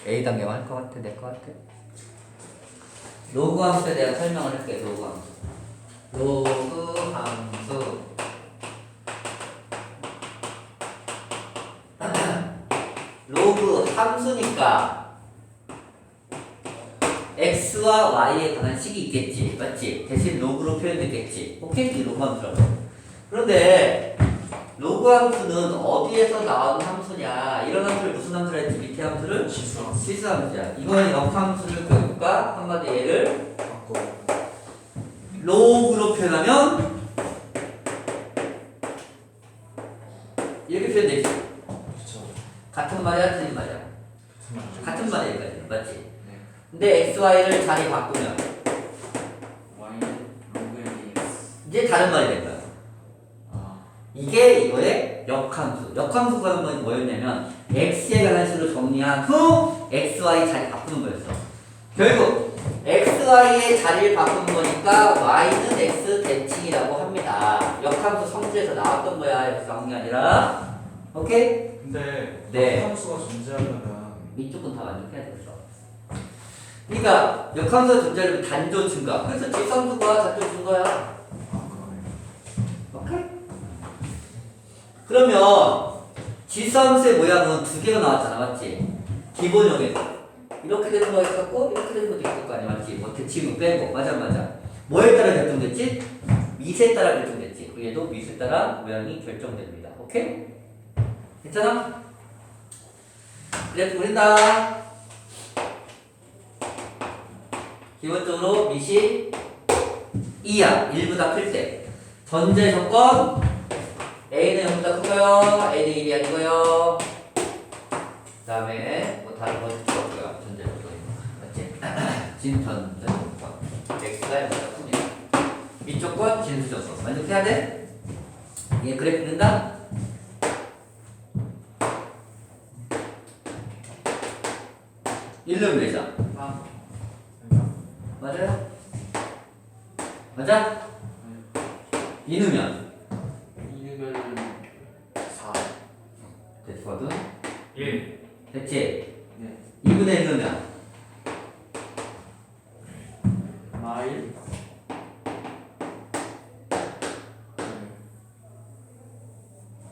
A 단계만 할 것 같아, 내것 같아. 로그 함수에 대한 설명을 할게, 로그 함수. 로그 함수. 로그 함수니까 x와 y에 관한 식이 있겠지, 맞지? 대신 로그로 표현됐겠지. 오케이? 이 로그 함수라고. 그런데 로그 함수는 어디에서 나온 함수냐? 이런 함수를 무슨 함수라 했지? 밑에 함수를 지수 실수 함수야. 이거는 역함수를 교육과 한마디 얘를 바꿔 로그로 표현하면 이렇게 표현되지. 그쵸 같은 말이야, 틀린 말이야. 같은 말이야, 이거지. 맞지? 네 근데 x, y를 자리 바꾸면 Y 로그에 이제 다른 말이 된 거야. 아 이게 이거의 역함수. 역함수가 뭐- 뭐였냐면 x에 관한 식으로 정리한 후 x, y 자리 바꾸는 거였어. 결국 x, y의 자리를 바꾸는 거니까 y는 x 대칭이라고 합니다. 역함수 성질에서 나왔던 거야. 여기서 나온 게 아니라. 오케이? 근데 네. 함수가 존재하려면 이쪽은 다 만족해야 되겠어. 그러니까 역함수가 존재하려면 단조 증가. 그래서 지성수가 단조 증가야. 아 그러네 오케이? 그러면 지수함수의 모양은 두 개가 나왔잖아, 맞지? 기본형에서 이렇게 되는 거 있었고 이렇게 되는 것도 있을 거 아니야, 맞지? 뭐 대칭은 빼고, 맞아, 맞아. 뭐에 따라 결정됐지? 미세에 따라 결정됐지. 그 얘도 미세에 따라 모양이 결정됩니다. 오케이? 괜찮아? 그래프 그린다. 기본적으로 미시 2야. 1보다 클 때. 전제 조건 0보다 크고요. A는 1이 아니고요. 그 다음에 뭐 다른 거 없고요. 조건 맞지? 진전제 조건 X가 0보다 큽니다. 이조건 진수 조건 만족해야 돼? 얘 그래프 그린다? 일름 외자 아 맞아요? 맞아? 이누면 4 됐거든? 1 됐지? 네 2분의 1넣으면 마일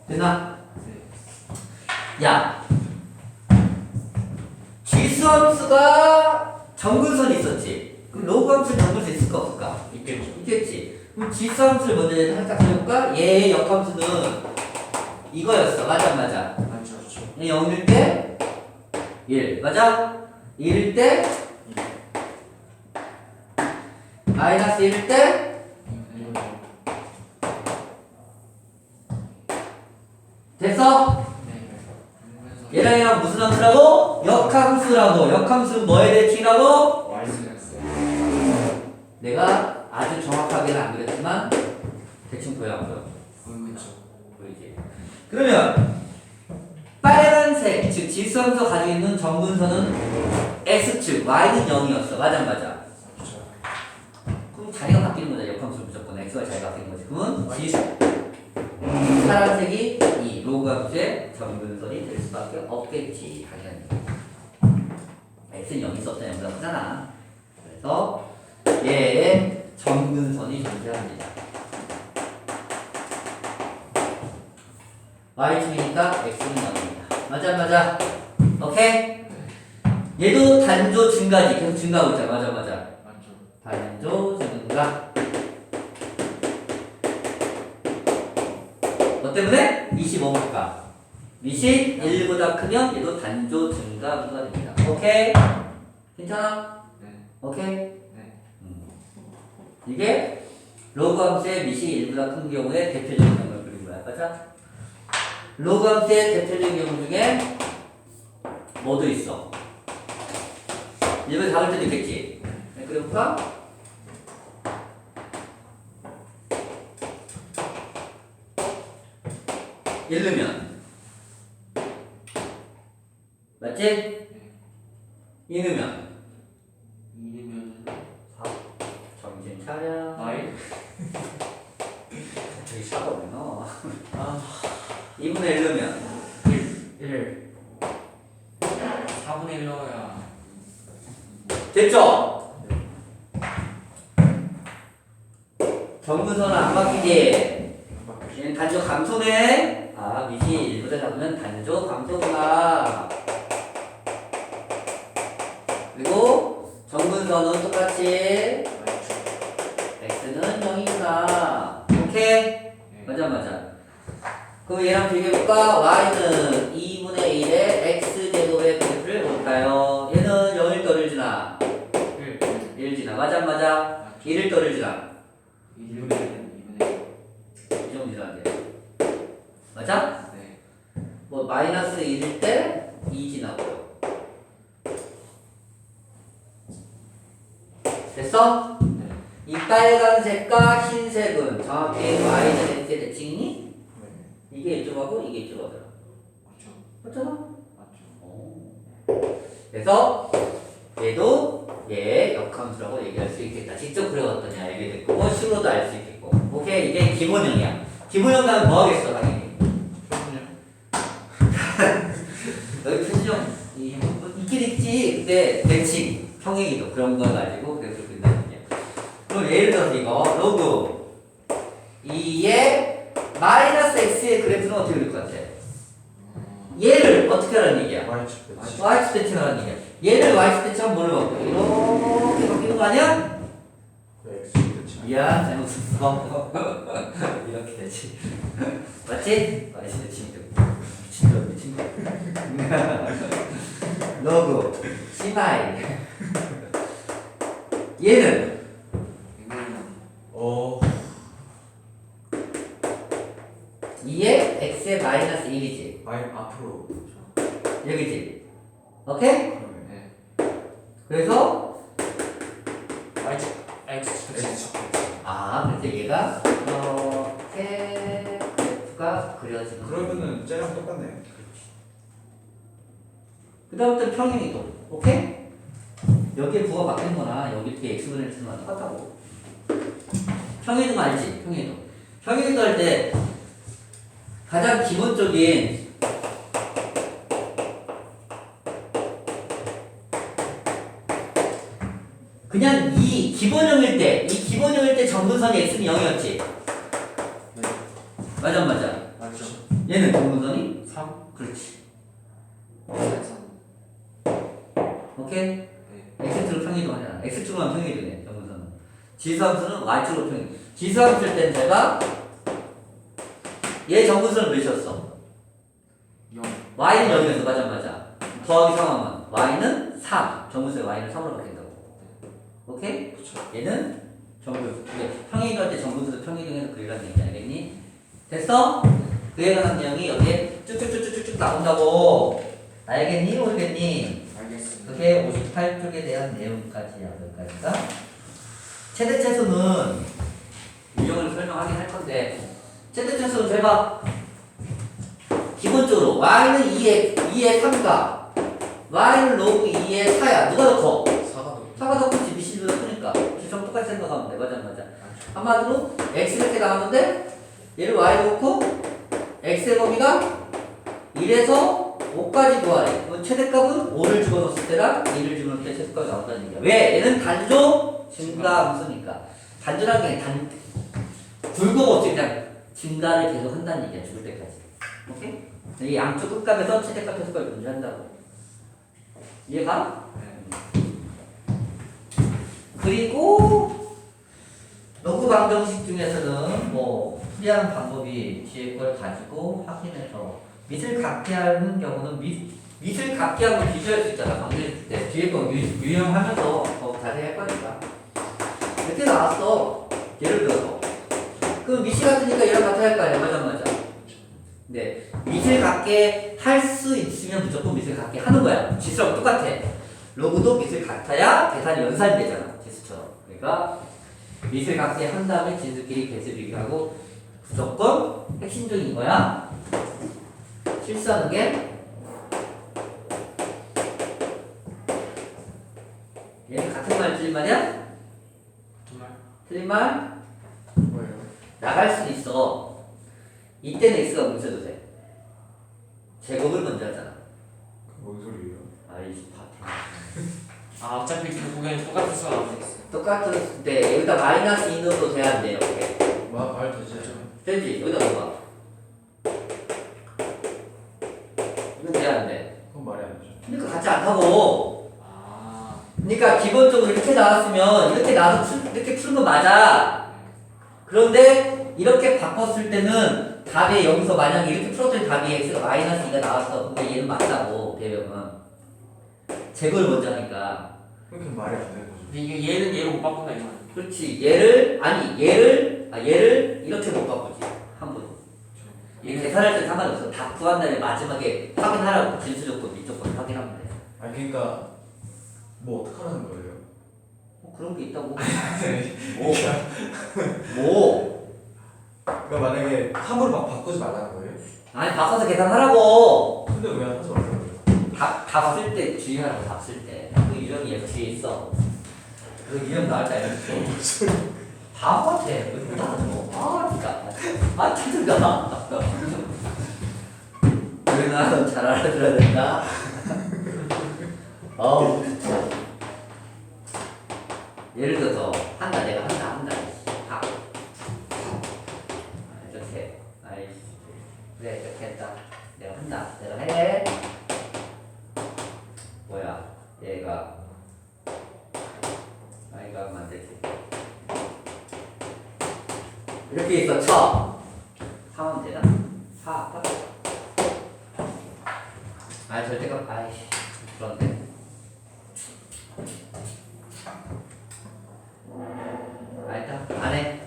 됐나? 네 야 지수함수가 정근선이 있었지. 그럼 로그함수 정근선 있을까 없을까? 있겠죠 있겠지. 그럼 지수함수를 먼저 살짝 해볼까? 얘의 역함수는 이거였어. 맞아 맞아? 맞죠 그렇죠. 얘 0일 때 1, 맞아? 1일. 때 마이너스 1일 때 됐어? 네 얘랑 얘랑 무슨 함수라고? 역함수라고. 역함수는 뭐에 대해 슬래스 내가 아주 정확하게는 안 그랬지만 대충 보여 안 보여? 보이지? 그러면 빨간색 즉 지수함수 가지고 있는 정분선은 X축 Y는 0이었어. 맞아 안 맞아? 그럼 자리가 바뀌는 거잖아. 역함수 무조건 X와 자리가 바뀌는 거지. 그러면 지수 파란색이 이 로그함수의 정분선이 될 수밖에 없겠지 당연히. X는 0이 있었다 0보다 크잖아. 그래서 얘의 정근선이 존재합니다. Y축이니까 X는 0입니다. 맞아 맞아? 오케이? 얘도 단조 증가지. 계속 증가하고 있잖아. 맞아 맞아. 맞죠. 단조 증가. 뭐 때문에? 25니까 미시 1보다 크면 얘도 단조 증가가 됩니다 오케이? 괜찮아? 네 오케이? 네. 음. 이게 로그 함수의 미시 1보다 큰 경우에 대표적인 경우를 그린 거야 맞아? 로그 함수의 대표적인 경우 중에 뭐도 있어 1번 작을 때도 있겠지 네, 그래볼까? 잃으면 맞지? 잃으면 이누면 정신 차려 마일 저기 사과 왜 나와 아 2분의 1 넣으면 1 4분의 1 넣어야 2야. 됐죠? 정근선은 안 바뀌지? 얘는 단조 감소네. 아, 밑이 1보다 작으면 단조 감소구나. 그리고 정근선은 똑같이 x는 0이구나. 오케이? 맞아, 맞아. 그럼 얘랑 비교해볼까? y는 2분의 1의 x제곱의 그래프를 볼까요? 얘는 0일 떨어지나? 1 지나. 맞아, 안 맞아? 1을 떨어지나? 2분의 2분의 이 정도 지나는데. 맞아? 네. 뭐 마이너스 1일 때 2 지나고요. 됐어? 네. 이 빨간색과 흰색은 정확히 y는 x의 대칭이니? 이게 이쪽하고 이게 이쪽하더라. 그렇죠. 맞잖아? 맞죠. 그래서 얘도 얘 역함수라고 얘기할 수 있겠다. 직접 그려왔더니 알게 됐고 뭐 식으로도 알 수 있겠고. 오케이 이게 기본형이야. 기본형 나면 뭐 하겠어 당연히. 여기 표시형 이- 뭐 있긴 있지. 근데 대칭 평행이도 그런 거 가지고 그래서 그린다는 얘기야. 그럼 예를 들어서 이거 로그 2의 마이너스 x의 그래프는 어떻게 그릴 것 같아? 얘를 어떻게 하라는 얘기야? y축 대칭하라는 얘기야. 얘를 y축 대칭하면 뭐를 바꿔? 이렇게 바뀌는 거 아니야? 미안 잘못 썼어. 이렇게 되지. 맞지? 대칭이죠. 미친놈 미친놈. 로그 시마이. 얘는 2의 x의 마이너스 1이지. 아이 앞으로 여기지. 오케이? 네. 그래서 X X X 아 그래서 얘가 이렇게 그래프가 그려지는. 그러면은 쟤랑 똑같네요 그 다음부터 평행이도 오케이? 여기에 부가 바뀐 거나 여기 이렇게 x분의 1 쓰는 똑같다고 평행이도 알지? 평행이도 평행이도 할때 가장 기본적인 그냥 이 기본형일 때, 이 기본형일 때 정분선이 x는 0이었지. 네. 맞아, 맞아. 맞죠. 얘는 정분선이 3 그렇지. 3 오케이? 네. x축으로 평이동 하잖아. x축으로만 평이동해. 정분선은. 지수함수는 y축으로 평이. 지수함수일 땐 제가 얘 정분선을 몇이었어? 0 y는 0이었어. 맞아, 맞아. 더하기 상황은 y는 3. 정분선의 y는 3으로 바뀐다고. 오케이? 그렇죠. 얘는 정분. 이게 평이동 할 때 정분선을 평이동해서 그리라는 얘기 알겠니? 됐어? 그에 관한 내용이 여기에 쭉쭉쭉쭉쭉 나온다고. 알겠니? 모르겠니? 알겠습니다. 그게 58쪽에 대한 내용까지야, 여기까지가. 최대 최소는 유형을 설명하긴 할 건데, 최소는 제가 기본적으로 y는 2의 2의 3가 y는 로그 2의 4야. 누가 더 커? 4가 4가 더 크지 미시보다 크니까. 기성 똑같이 생각하면 돼. 맞아, 맞아. 한마디로 x 이렇게 나왔는데 얘를 y 놓고 x의 범위가 1에서 5까지 구하래. 그럼 최대값은 5를 집어넣었을 때랑 2를 집어넣을 때 최대값이 나온다는 얘기야. 왜? 얘는 단조 증가 함수니까. 단조라는 게단 굴곡 없이 그냥 증가를 계속 한다는 얘기야. 죽을 때까지. 오케이? 이 양쪽 끝값에서 최대값 최소값을 존재한다고. 이해가? 네. 그리고 로그 방정식 중에서는 뭐 풀이하는 방법이 뒤에 걸 가지고 확인해서 밑을 각기하는 경우는 밑, 밑을 각기하고 비교할 수 있잖아 방정식 때 뒤에 거 유, 유형하면서 더 자세히 할 거니까 이렇게 나왔어 예를 들어서 그럼 밑이 같으니까 얘랑 같아야 할 거 아니야. 맞아 맞아. 네. 밑을 같게 할 수 있으면 무조건 밑을 같게 하는 거야. 지수랑 똑같아. 로그도 밑을 같아야 계산이 연산이 되잖아 지수처럼. 그러니까 밑을 같게 한 다음에 진수끼리 계수 비교하고 무조건 핵심적인 거야. 실수하는 게 얘는 같은 말 틀린 말이야? 틀린 말? 나갈 수도 있어 이때는 x가 문제도 돼 제곱을 먼저 하잖아 뭔 소리예요? 아이씨 파티 아 어차피 결국에는 똑같은 수가 나오겠어. 똑같은 때 여기다 마이너스 2 넣어도 돼야 돼 이렇게 말 되지. 되지? 여기다 넣어봐 이건 돼야 돼 그건 말이 안 되죠. 그러니까 같지 않다고 아 그러니까 기본적으로 이렇게 나왔으면 이렇게 나와서 풀- 이렇게 푸는 거 맞아 그런데 이렇게 바꿨을 때는 답에 여기서 만약에 이렇게 풀었더니 답이 x가 마이너스 2가 나왔어. 근데 얘는 맞다고 대명은. 제걸 먼저 하니까. 그렇게 말이 안 되는 거죠. 근데 이게 얘는 얘로 못 바꾼다 이거 아니야? 그렇지. 얘를 아니 얘를 아 얘를 이렇게 못 바꾸지. 한 번. 얘 계산할 때 상관없어. 다 구한 다음에 마지막에 확인하라고. 진수 조건 이 조건 확인하면 돼. 아니 그러니까 뭐 어떡하라는 거예요? 뭐 그런 게 있다고 뭐? 뭐? 그러니까 만약에 3으로 막 바꾸지 말라는 거예요? 아니 바꿔서 계산하라고. 근데 왜 하지 말라는 거예요? 답답쓸 때 주의하라고 답쓸때 그 유형이 여기 뒤에 있어. 그 유형 나올 때 알려줄게 바보 같아 왜 못하는 거 아 진짜. 아 왜 나는 잘 알아들어야 된다? 어우. 진짜 예를 들어서 한다 내가 한다 한다. 아. 아, 이렇게. 아이씨 그래 이렇게 했다. 내가 한다. 내가 해. 뭐야? 얘가. 아이가 되지 이렇게 있어 쳐 하면 되나? 하 아파? 아 절대가 아이씨 그런데 아 일단 안해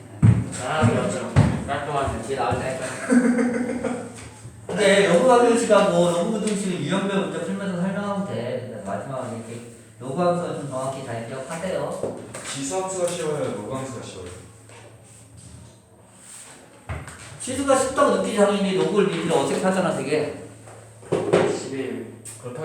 아 그렇죠. 깔끔하네. 뒤에 나올 때 할거야 근데 로그하기 시간고 로그등식 유형별 문제 풀면서 설명하면 돼 근데 마지막에 이렇게 로그함수 좀 정확히 잘 기억하세요 지수함수가 쉬워요? 로그함수가 쉬워요? 시수가 쉽다고 느끼지 당연히 로그를 미리 어색하잖아 되게 11. 그렇다